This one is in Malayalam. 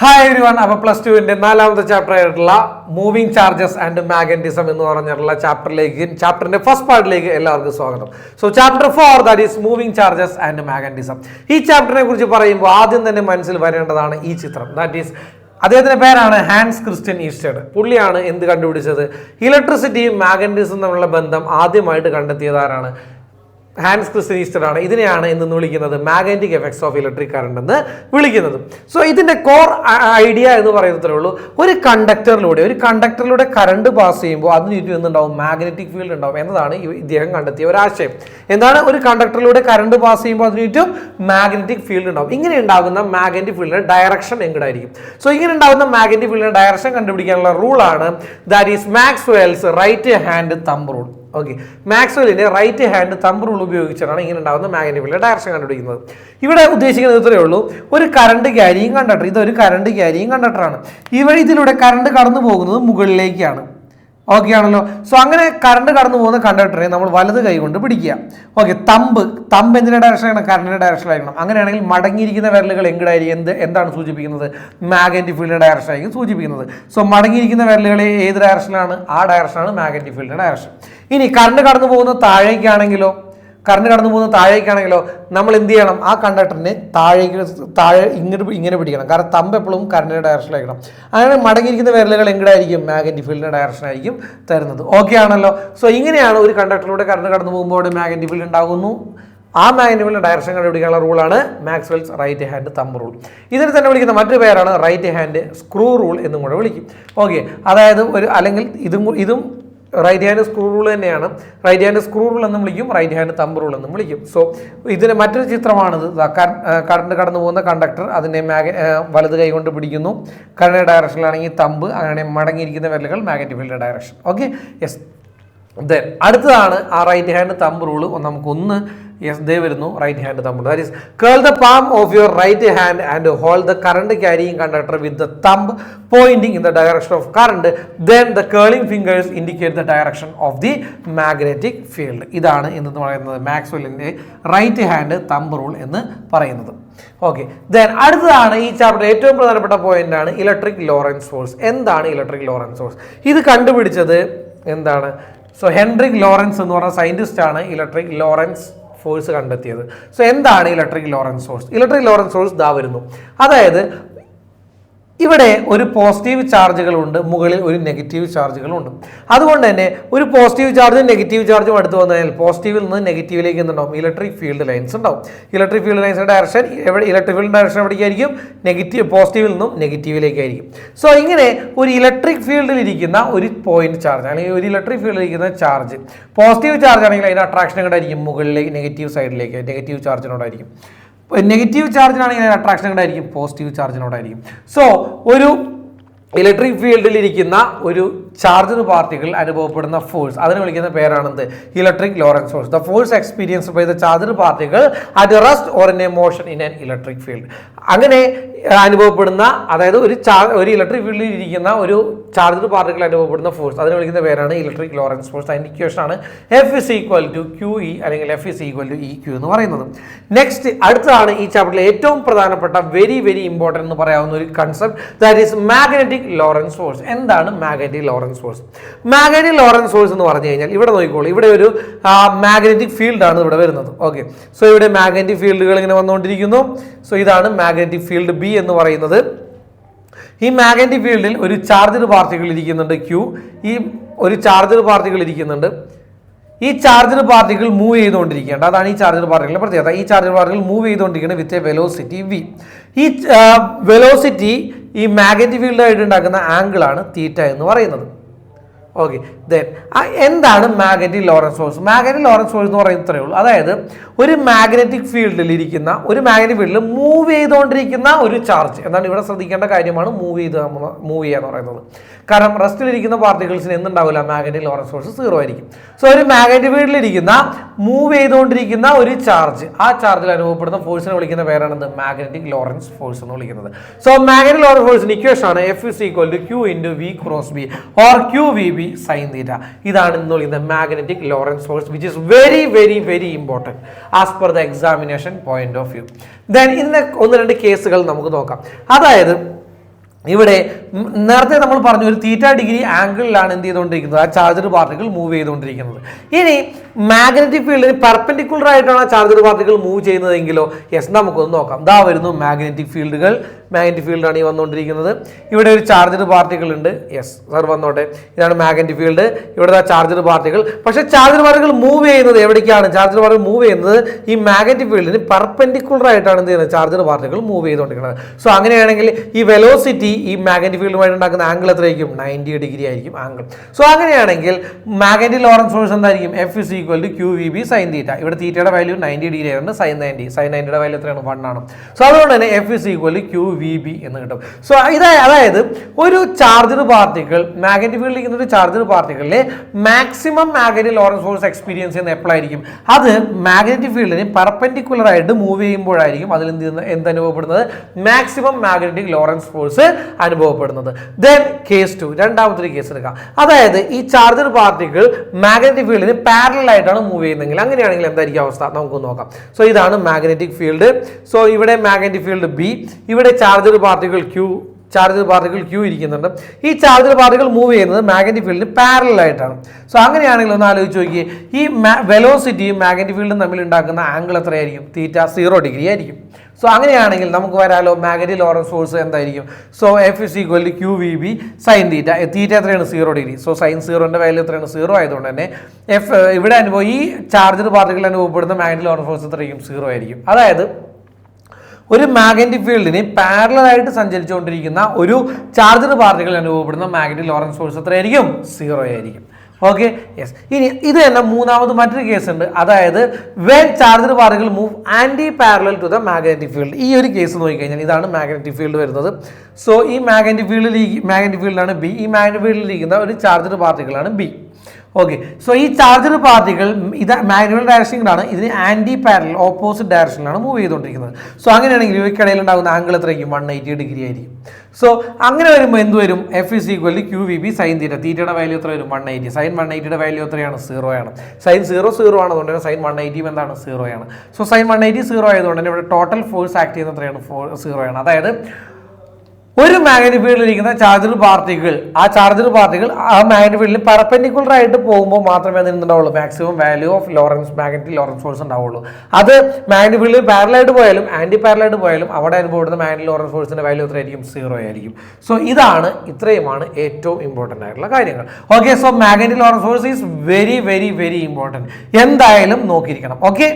ഹായ് എവരി വൺ അപ്പോൾ പ്ലസ് ടുവിന്റെ നാലാമത്തെ ചാപ്റ്റർ ആയിട്ടുള്ള മൂവിങ് ചാർജസ് ആൻഡ് മാഗ്നറ്റിസം എന്ന് പറഞ്ഞിട്ടുള്ള ചാപ്റ്ററിലേക്ക് ചാപ്റ്ററിന്റെ ഫസ്റ്റ് പാർട്ടിലേക്ക് എല്ലാവർക്കും സ്വാഗതം. So chapter four that is moving charges and magnetism ഈ ചാപ്റ്ററിനെ കുറിച്ച് പറയുമ്പോൾ ആദ്യം തന്നെ മനസ്സിൽ വരേണ്ടതാണ് ഈ ചിത്രം. ദാറ്റ് ഈസ് അദ്ദേഹത്തിന്റെ പേരാണ് ഹാൻസ് ക്രിസ്ത്യൻ ഈസ്റ്റേഡ് പുള്ളിയാണ് എന്ത് കണ്ടുപിടിച്ചത്? ഇലക്ട്രിസിറ്റിയും മാഗ്നറ്റിസും തമ്മിലുള്ള ബന്ധം ആദ്യമായിട്ട് കണ്ടെത്തിയത് ആരാണ്? ഹാൻസ് ആണ്. ഇതിനെയാണ് ഇന്ന് വിളിക്കുന്നത് magnetic effects of electric current എന്ന് വിളിക്കുന്നത്. സോ ഇതിന്റെ കോർ ഐഡിയ എന്ന് പറയുന്നത്രേ ഉള്ളൂ. ഒരു കണ്ടക്ടറിലൂടെ ഒരു കണ്ടക്ടറിലൂടെ കറണ്ട് പാസ് ചെയ്യുമ്പോൾ അതിന് ചുറ്റും എന്തുണ്ടാവും? മാഗ്നറ്റിക് ഫീൽഡ് ഉണ്ടാവും. എന്നതാണ് ഇദ്ദേഹം കണ്ടെത്തിയ ഒരു ആശയം. എന്താണ്? ഒരു കണ്ടക്ടറിലൂടെ കറണ്ട് പാസ് ചെയ്യുമ്പോൾ അതിന് ചുറ്റും മാഗ്നറ്റിക് ഫീൽഡ് ഉണ്ടാവും. ഇങ്ങനെ ഉണ്ടാകുന്ന മാഗ്നറ്റിക് ഫീൽഡിന്റെ ഡയറക്ഷൻ എങ്ങോട്ടായിരിക്കും സോ ഇങ്ങനെ ഉണ്ടാകുന്ന മാഗ്നറ്റിക് ഫീൽഡിന്റെ ഡയറക്ഷൻ കണ്ടുപിടിക്കാനുള്ള റൂളാണ് that is Maxwell's right hand thumb rule okay മാക്സ്വെല്ലിന്റെ റൈറ്റ് ഹാൻഡ് തമ്പ് റൂൾ ഉപയോഗിച്ചാണ് ഇങ്ങനെ ഉണ്ടാകുന്ന മാഗ്നറ്റിക്കിലെ ഡയറക്ഷൻ കണ്ടുപിടിക്കുന്നത്. ഇവിടെ ഉദ്ദേശിക്കുന്നത് ഇത്രയേ ഉള്ളൂ. ഒരു കറണ്ട് ക്യാരിയും കണ്ടക്ടർ ഇതൊരു കറണ്ട് ക്യാരിയും കണ്ടക്ടറാണ് ഇവ ഇതിലൂടെ കറണ്ട് കടന്നു പോകുന്നത് മുകളിലേക്കാണ്. ഓക്കെ ആണല്ലോ. സോ അങ്ങനെ കറണ്ട് കടന്നു പോകുന്ന കണ്ടക്ടറെ നമ്മൾ വലത് കൈ കൊണ്ട് പിടിക്കുക. ഓക്കെ തമ്പ് തമ്പ് എന്തിന്റെ ഡയറക്ഷനാണ് കറണ്ടിന്റെ ഡയറക്ഷനായിരിക്കണം അങ്ങനെയാണെങ്കിൽ മടങ്ങിയിരിക്കുന്ന വിരലുകൾ എങ്ങടായിരിക്കും? എന്ത് എന്താണ് സൂചിപ്പിക്കുന്നത്? മാഗ്നറ്റിക് ഫീൽഡിന്റെ ഡയറക്ഷൻ ആയിരിക്കും സൂചിപ്പിക്കുന്നത്. സോ മടങ്ങിയിരിക്കുന്ന വിരലുകളെ ഏത് ഡയറക്ഷനാണ് ആ ഡയറക്ഷനാണ് മാഗ്നറ്റിക് ഫീൽഡിന്റെ ഡയറക്ഷൻ ഇനി കറണ്ട് കടന്നു പോകുന്ന താഴേക്കാണെങ്കിലോ? കറണ്ട് കടന്നു പോകുന്ന താഴേക്കാണെങ്കിലോ നമ്മൾ എന്ത് ചെയ്യണം? ആ കണ്ടക്ടറിനെ താഴേക്ക് താഴെ ഇങ്ങോട്ട് ഇങ്ങനെ പിടിക്കണം. കാരണം തമ്പ് എപ്പോഴും കറണ്ടിന്റെ ഡയറക്ഷനിലായിരിക്കണം അങ്ങനെ മടങ്ങിയിരിക്കുന്ന വിരലുകൾ എങ്ങടായിരിക്കും? മാഗ്നറ്റിക് ഫീൽഡിന്റെ ഡയറക്ഷൻ ആയിരിക്കും തരുന്നത്. ഓക്കെ ആണല്ലോ. സോ ഇങ്ങനെയാണ് ഒരു കണ്ടക്ടറിലൂടെ കറണ്ട് കടന്നു പോകുമ്പോൾ മാഗ്നറ്റിക് ഫീൽഡ് ഉണ്ടാകുന്നു. ആ മാഗ്നറ്റിക് ഡയറക്ഷൻ കണ്ടുപിടിക്കാനുള്ള റൂളാണ് Maxwell's right hand thumb rule ഇതിന് തന്നെ വിളിക്കുന്ന മറ്റൊരു പേരാണ് റൈറ്റ് ഹാൻഡ് സ്ക്രൂ റൂൾ എന്നും കൂടെ വിളിക്കും. ഓക്കെ അതായത് ഒരു അല്ലെങ്കിൽ ഇതും ഇതും റൈറ്റ് ഹാൻഡ് സ്ക്രൂ റൂൾ തന്നെയാണ്. റൈറ്റ് ഹാൻഡ് സ്ക്രൂ റൂൾ എന്നും വിളിക്കും റൈറ്റ് ഹാൻഡ് തമ്പ് റൂൾ എന്നും വിളിക്കും. സോ ഇതിന് മറ്റൊരു ചിത്രമാണിത്. കറണ്ട് കടന്നു പോകുന്ന കണ്ടക്ടർ അതിനെ മാഗ വലത് കൈ കൊണ്ട് പിടിക്കുന്നു. കറണ്ട് ഡയറക്ഷനിലാണെങ്കിൽ തമ്പ് അങ്ങനെ മടങ്ങിയിരിക്കുന്ന വിരലുകൾ magnetic field direction okay yes then അടുത്തതാണ് ആ റൈറ്റ് ഹാൻഡ് തമ്പ് റൂൾ നമുക്കൊന്ന് യെസ് ദേ വരുന്നു right hand thumb that is curl the palm of your right hand and hold the current carrying conductor with the thumb pointing in the direction of current then the curling fingers indicate the direction of the magnetic field ഇതാണ് എന്ന് പറയുന്നത് മാക്സ്വെല്ലിന്റെ റൈറ്റ് ഹാൻഡ് തമ്പ് റൂൾ എന്ന് പറയുന്നത്. ഓക്കെ ദെൻ അടുത്തതാണ് ഈ ചാപ്റ്റർ ഏറ്റവും പ്രധാനപ്പെട്ട പോയിന്റ് ആണ് ഇലക്ട്രിക് ലോറൻസ് ഫോഴ്സ് എന്താണ് ഇലക്ട്രിക് ലോറൻസ് ഫോഴ്സ് ഇത് കണ്ടുപിടിച്ചത് എന്താണ്? സോ ഹെൻഡ്രിക് ലോറൻസ് എന്ന് പറഞ്ഞ സയന്റിസ്റ്റ് ആണ് ഇലക്ട്രിക് ലോറൻസ് ഫോഴ്സ് കണ്ടെത്തിയത്. സോ എന്താണ് electric Lorentz force electric Lorentz force ദാ വരുന്നു. അതായത് ഇവിടെ ഒരു പോസിറ്റീവ് ചാർജുകളുണ്ട് മുകളിൽ ഒരു നെഗറ്റീവ് ചാർജുകളുണ്ട് അതുകൊണ്ട് തന്നെ ഒരു പോസിറ്റീവ് ചാർജും നെഗറ്റീവ് ചാർജും അടുത്ത് വന്നു കഴിഞ്ഞാൽ പോസിറ്റീവിൽ നിന്ന് നെഗറ്റീവിലേക്ക് എന്തുണ്ടാവും? ഇലക്ട്രിക് ഫീൽഡ് ലൈൻസ് ഉണ്ടാവും. ഇലക്ട്രിക് ഫീൽഡ് ലൈൻസിന്റെ ഡയറക്ഷൻ എവിടെ ഇലക്ട്രിക് ഫീൽഡ് ഡയറക്ഷൻ എവിടേക്കായിരിക്കും? നെഗറ്റീവ് പോസിറ്റീവിൽ നിന്നും നെഗറ്റീവിലേക്കായിരിക്കും സോ ഇങ്ങനെ ഒരു ഇലക്ട്രിക് ഫീൽഡിൽ ഇരിക്കുന്ന ഒരു പോയിന്റ് ചാർജ് അല്ലെങ്കിൽ ഒരു ഇലക്ട്രിക് ഫീൽഡിൽ ഇരിക്കുന്ന ചാർജ് പോസിറ്റീവ് ചാർജ് ആണെങ്കിൽ അതിന്റെ അട്രാക്ഷൻ എങ്ങോട്ടായിരിക്കും? മുകളിലേക്ക് നെഗറ്റീവ് സൈഡിലേക്ക് നെഗറ്റീവ് ചാർജിനോടായിരിക്കും നെഗറ്റീവ് ചാർജിനാണെങ്കിൽ അട്രാക്ഷൻ ഉണ്ടായിരിക്കും പോസിറ്റീവ് ചാർജിനോടായിരിക്കും സോ ഒരു ഇലക്ട്രിക് ഫീൽഡിൽ ഇരിക്കുന്ന ഒരു ചാർജ് പാർട്ടിക്കിൾ അനുഭവപ്പെടുന്ന ഫോഴ്സ് അതിന് വിളിക്കുന്ന പേരാണെന്ത്? Electric Lorentz force the force experience by the charge particle at rest or in a motion in an electric field അങ്ങനെ അനുഭവപ്പെടുന്ന അതായത് ഒരു ചാർജ് ഒരു ഇലക്ട്രിക് ഫീൽഡിൽ ഇരിക്കുന്ന ഒരു ചാർജ് പാർട്ടിക്കിൾ അനുഭവപ്പെടുന്ന ഫോഴ്സ് അതിന് വിളിക്കുന്ന പേരാണ് ഇലക്ട്രിക് ലോറൻസ് ഫോഴ്സ് അതിന്റെ ഇക്വേഷൻ ആണ് F is equal to Q E അല്ലെങ്കിൽ F is equal to E Q എന്ന് പറയുന്നത്. നെക്സ്റ്റ് അടുത്തതാണ് ഈ ചാപ്റ്ററിലെ ഏറ്റവും പ്രധാനപ്പെട്ട വെരി വെരി ഇമ്പോർട്ടന്റ് എന്ന് പറയാവുന്ന ഒരു concept that is magnetic Lorentz force എന്താണ് magnetic Lorentz force. Magnetic Lorentz force എന്ന് പറഞ്ഞു കഴിഞ്ഞാൽ ഇവിടെ നോക്കിക്കോളൂ. ഇവിടെ ഒരു മാഗ്നറ്റിക് ഫീൽഡ് ആണ് ഇവിടെ വരുന്നത്. ഓക്കെ. സോ ഇവിടെ മാഗ്നറ്റിക് ഫീൽഡുകൾ ഇങ്ങനെ വന്നുകൊണ്ടിരിക്കുന്നു. സോ ഇതാണ് മാഗ്നറ്റിക് ഫീൽഡ് ബി എന്ന് പറയുന്നത്. ഈ മാഗ്നറ്റിക് ഫീൽഡിൽ ഒരു ചാർജഡ് പാർട്ടികൾ ഇരിക്കുന്നുണ്ട് ക്യൂ ഈ ഒരു ചാർജഡ് പാർട്ടികൾ ഇരിക്കുന്നുണ്ട്. ഈ ചാർജഡ് പാർട്ടിക്കിൾ മൂവ് ചെയ്തുകൊണ്ടിരിക്കുകയാണ്. അതാണ് ഈ ചാർജഡ് പാർട്ടികളുടെ പ്രത്യേകത. ഈ ചാർജഡ് പാർട്ടികൾ മൂവ് ചെയ്തുകൊണ്ടിരിക്കുന്നത് വിത്ത് എ വെലോസിറ്റി വി ഈ വെലോസിറ്റി ഈ മാഗ്നറ്റിക് ഫീൽഡായിട്ട് ഉണ്ടാക്കുന്ന ആംഗിളാണ് തീറ്റ എന്ന് പറയുന്നത്. ഓക്കെ ദെൻ എന്താണ് magnetic Lorentz force magnetic Lorentz force എന്ന് പറയുന്നത് ഇത്രയേ ഉള്ളൂ. അതായത് ഒരു മാഗ്നറ്റിക് ഫീൽഡിൽ ഇരിക്കുന്ന ഒരു മാഗ്നറ്റിക് ഫീൽഡിൽ മൂവ് ചെയ്തുകൊണ്ടിരിക്കുന്ന ഒരു ചാർജ് എന്നാണ് ഇവിടെ ശ്രദ്ധിക്കേണ്ട കാര്യമാണ് മൂവ് ചെയ്ത് മൂവ് ചെയ്യുക എന്ന് പറയുന്നത്. കാരണം റെസ്റ്റിലിരിക്കുന്ന പാർട്ടിക്കിൾസിന് എന്തുണ്ടാവില്ല? മാഗ്നറ്റിക് ലോറൻസ് ഫോഴ്സ് സീറോ ആയിരിക്കും. സോ ഒരു മാഗ്നറ്റിക് ഫീൽഡിലിരിക്കുന്ന മൂവ് ചെയ്തുകൊണ്ടിരിക്കുന്ന ഒരു ചാർജ് ആ ചാർജിൽ അനുഭവപ്പെടുന്ന ഫോഴ്സിനെ വിളിക്കുന്ന പേരാണ് മാഗ്നറ്റിക് ലോറൻസ് ഫോഴ്സ് എന്ന് വിളിക്കുന്നത്. സോ മാഗ്നറ്റിക് ലോറൻസ് ഫോഴ്സിന് ഇക്വേഷൻ ആണ് F is equal to Q into V cross B or Q V B sine theta ഇതാണ് ഇന്ന് വിളിക്കുന്നത് magnetic Lorentz force which is very very very important as per the examination point of view then ഇന്ന് ഒന്ന് രണ്ട് കേസുകൾ നമുക്ക് നോക്കാം. അതായത് ഇവിടെ നേരത്തെ നമ്മൾ പറഞ്ഞു ഒരു തീറ്റ ഡിഗ്രി ആംഗിളിലാണ് എന്ത് ചെയ്തുകൊണ്ടിരിക്കുന്നത്? ആ ചാർജർ പാർട്ടിക്കിൾ മൂവ് ചെയ്തുകൊണ്ടിരിക്കുന്നത്. ഇനി മാഗ്നറ്റിക് ഫീൽഡിന് പെർപെൻഡിക്കുലർ ആയിട്ടാണ് ആ ചാർജർ പാർട്ടിക്കിൾ മൂവ് ചെയ്യുന്നതെങ്കിലോ? യെസ് നമുക്കൊന്ന് നോക്കാം. ഇതാ വരുന്നു മാഗ്നറ്റിക് ഫീൽഡുകൾ മാഗ്നറ്റിക് ഫീൽഡാണ് ഈ വന്നുകൊണ്ടിരിക്കുന്നത്. ഇവിടെ ഒരു ചാർജർ പാർട്ടിക്കിൾ ഉണ്ട്. യെസ് സാർ വന്നോട്ടെ. ഇതാണ് മാഗ്നറ്റിക് ഫീൽഡ് ഇവിടെ ചാർജർ പാർട്ടിക്കിൾ പക്ഷേ ചാർജർ പാർട്ടിക്കിൾ മൂവ് ചെയ്യുന്നത് എവിടേക്കാണ്? ചാർജർ പാർട്ടിക്കിൾ മൂവ് ചെയ്യുന്നത് ഈ മാഗ്നറ്റിക് ഫീൽഡിന് പെർപെൻഡിക്കുലർ ആയിട്ടാണ് എന്ത് ചെയ്യുന്നത്? ചാർജർ പാർട്ടിക്കിൾ മൂവ് ചെയ്തുകൊണ്ടിരിക്കുന്നത്. സോ അങ്ങനെയാണെങ്കിൽ ഈ വെലോസിറ്റി ഈ മാഗ്നറ്റിക് ഫീൽഡുമായിട്ട് ഉണ്ടാക്കുന്ന ആംഗിൾ എത്രയായിരിക്കും? നയന്റി ഡിഗ്രി ആയിരിക്കും ആംഗിൾ സോ അങ്ങനെയാണെങ്കിൽ മാഗ്നറ്റിക് ലോറൻസ് ഫോഴ്സ് എന്തായിരിക്കും? F is equal to Q V B sine theta ഇവിടെ തീറ്റയുടെ വാല്യൂ നയന്റി ഡിഗ്രി ആയതുകൊണ്ട് സൈൻ നയന്റി സൈൻ നയന്റിയുടെ വാല്യൂ എത്രയാണ്? വൺ ആണ്. സോ അതുകൊണ്ട് തന്നെ F is equal to Q V B എന്ന് കിട്ടും. സോ ഇത് അതായത് ഒരു ചാർജഡ് പാർട്ടിക്കിൾ മാഗ്നറ്റിക് ഫീൽഡിൽ ഇരിക്കുന്ന ഒരു charged പാർട്ടിക്കിളിലെ maximum magnetic Lorentz force experience ചെയ്യുന്ന എപ്പോഴായിരിക്കും അത് മാഗ്നറ്റിക് ഫീൽഡിന് പെർപെൻഡിക്കുലർ ആയിട്ട് മൂവ് ചെയ്യുമ്പോഴായിരിക്കും അതിൽ എന്ത് എന്ത് അനുഭവപ്പെടുന്നത്? മാക്സിമം മാഗ്നറ്റിക് ലോറൻസ് ഫോഴ്സ് അനുഭവപ്പെടുന്നത്. ദെൻ കേസ് ടു രണ്ടാമത്തെ കേസ് എടുക്കാം. അതായത് ഈ ചാർജർ പാർട്ടിക്കിൾ മാഗ്നറ്റിക് ഫീൽഡിന് പാരലൽ ആയിട്ടാണ് മൂവ് ചെയ്യുന്നതെങ്കിൽ അങ്ങനെയാണെങ്കിൽ എന്തായിരിക്കും അവസ്ഥ? നമുക്ക് നോക്കാം. സോ ഇതാണ് മാഗ്നറ്റിക് ഫീൽഡ് സോ ഇവിടെ മാഗ്നറ്റിക് ഫീൽഡ് ബി ഇവിടെ charged particle Q charged particle Q ഇരിക്കുന്നുണ്ട്. ഈ ചാർജർ പാർട്ടികൾ മൂവ് ചെയ്യുന്നത് മാഗ്നറ്റിക് ഫീൽഡിന് പാരലൽ ആയിട്ടാണ്. സോ അങ്ങനെയാണെങ്കിൽ ഒന്ന് ആലോചിച്ച് നോക്കിയേ ഈ വെലോസിറ്റിയും മാഗ്നറ്റിക് ഫീൽഡും തമ്മിൽ ഉണ്ടാക്കുന്ന ആംഗിൾ എത്രയായിരിക്കും? തീറ്റ സീറോ ഡിഗ്രി ആയിരിക്കും. സോ അങ്ങനെയാണെങ്കിൽ നമുക്ക് വരാലോ മാഗ്നറ്റിക് ലോറൻസ് ഫോഴ്സ് എന്തായിരിക്കും? So F is equal to Q V B sine theta theta എത്രയാണ്? സീറോ ഡിഗ്രി സോ സൈൻ സീറോന്റെ വാല്യൂ എത്രയാണ്? സീറോ ആയതുകൊണ്ട് തന്നെ എഫ് ഇവിടെ അനുഭവം ഈ ചാർജർ പാർട്ടികൾ അനുഭവപ്പെടുന്ന മാഗ്നറ്റിക് ലോറൻസ് ഫോഴ്സ് എത്രയായിരിക്കും സീറോ ആയിരിക്കും. അതായത് ഒരു മാഗ്നറ്റിക് ഫീൽഡിന് പാരലായിട്ട് സഞ്ചരിച്ചുകൊണ്ടിരിക്കുന്ന ഒരു ചാർജർ പാർട്ടികൾ അനുഭവപ്പെടുന്ന മാഗ്നറ്റിക് ലോറൻസ് ഫോഴ്സ് എത്രയായിരിക്കും? സീറോ ആയിരിക്കും. ഓക്കെ യെസ് ഇനി ഇത് തന്നെ മൂന്നാമത് മറ്റൊരു കേസ് ഉണ്ട്. അതായത് when charged particle move anti parallel to the magnetic field ഈ ഒരു കേസ് നോക്കിക്കഴിഞ്ഞാൽ ഇതാണ് മാഗ്നറ്റിക് ഫീൽഡ് വരുന്നത്. സോ ഈ മാഗ്നറ്റിക് ഫീൽഡിൽ മാഗ്നറ്റിക് ഫീൽഡാണ് ബി ഈ മാഗ്നറ്റിക് ഫീൽഡിൽ ഇരിക്കുന്ന ഒരു ചാർജർ പാർട്ടികളാണ് ബി ഓക്കെ സോ ഈ ചാർജർ പാർട്ടികൾ ഇത് മാനുവൽ ഡയറക്ഷനിലാണ് ഇതിന് ആന്റി പാരൽ ഓപ്പോസിറ്റ് ഡയറക്ഷനിലാണ് മൂവ് ചെയ്തുകൊണ്ടിരിക്കുന്നത്. സോ അങ്ങനെയാണെങ്കിൽ ഇവയ്ക്കിടയിൽ ഉണ്ടാകുന്ന ആംഗിൾ എത്രയായിരിക്കും? വൺ എയ്റ്റി ഡിഗ്രി ആയിരിക്കും. സോ അങ്ങനെ വരുമ്പോൾ എന്ത് വരും? F is equal Q V B sine theta തീറ്റയുടെ വാല്യൂ എത്ര വരും? വൺ എയ്റ്റി സൈൻ വൺ എയ്റ്റിയുടെ വാല്യൂ എത്രയാണ്? സീറോ ആണ്. സൈൻ സീറോ സീറോ ആണെന്നുകൊണ്ട് തന്നെ സൈൻ വൺ എയ്റ്റിയും എന്താണ്? സീറോ ആണ്. So sine one eighty zero ആയതുകൊണ്ട് തന്നെ ഇവിടെ ടോട്ടൽ ഫോഴ്സ് ആക്ട് ചെയ്യുന്ന എത്രയാണ്? ഫോർ സീറോ ആണ്. അതായത് ഒരു മാഗ്നറ്റിക് ഫീൽഡിൽ ഇരിക്കുന്ന ചാർജർ പാർട്ടികൾ ആ ചാർജർ പാർട്ടിക്കിൾ ആ മാഗ്നറ്റിക് ഫീൽഡിൽ പെർപെൻഡിക്കുലർ ആയിട്ട് പോകുമ്പോൾ മാത്രമേ അതിന് ഉണ്ടാവുള്ളൂ maximum value of Lorentz magnetic Lorentz force ഉണ്ടാവുള്ളൂ. അത് മാഗ്നറ്റിക് ഫീൽഡിൽ പാരലായിട്ട് പോയാലും ആന്റി പാരലായിട്ട് പോയാലും അവിടെ അനുഭവപ്പെടുന്ന മാഗ്നറ്റിക് ലോറൻസ് ഫോഴ്സിന്റെ വാല്യൂ എത്രയായിരിക്കും സീറോ ആയിരിക്കും. സോ ഇതാണ് ഇത്രയുമാണ് ഏറ്റവും ഇമ്പോർട്ടന്റ് ആയിട്ടുള്ള കാര്യങ്ങൾ. Okay so magnetic Lorentz force is very very very important എന്തായാലും നോക്കിയിരിക്കണം. ഓക്കെ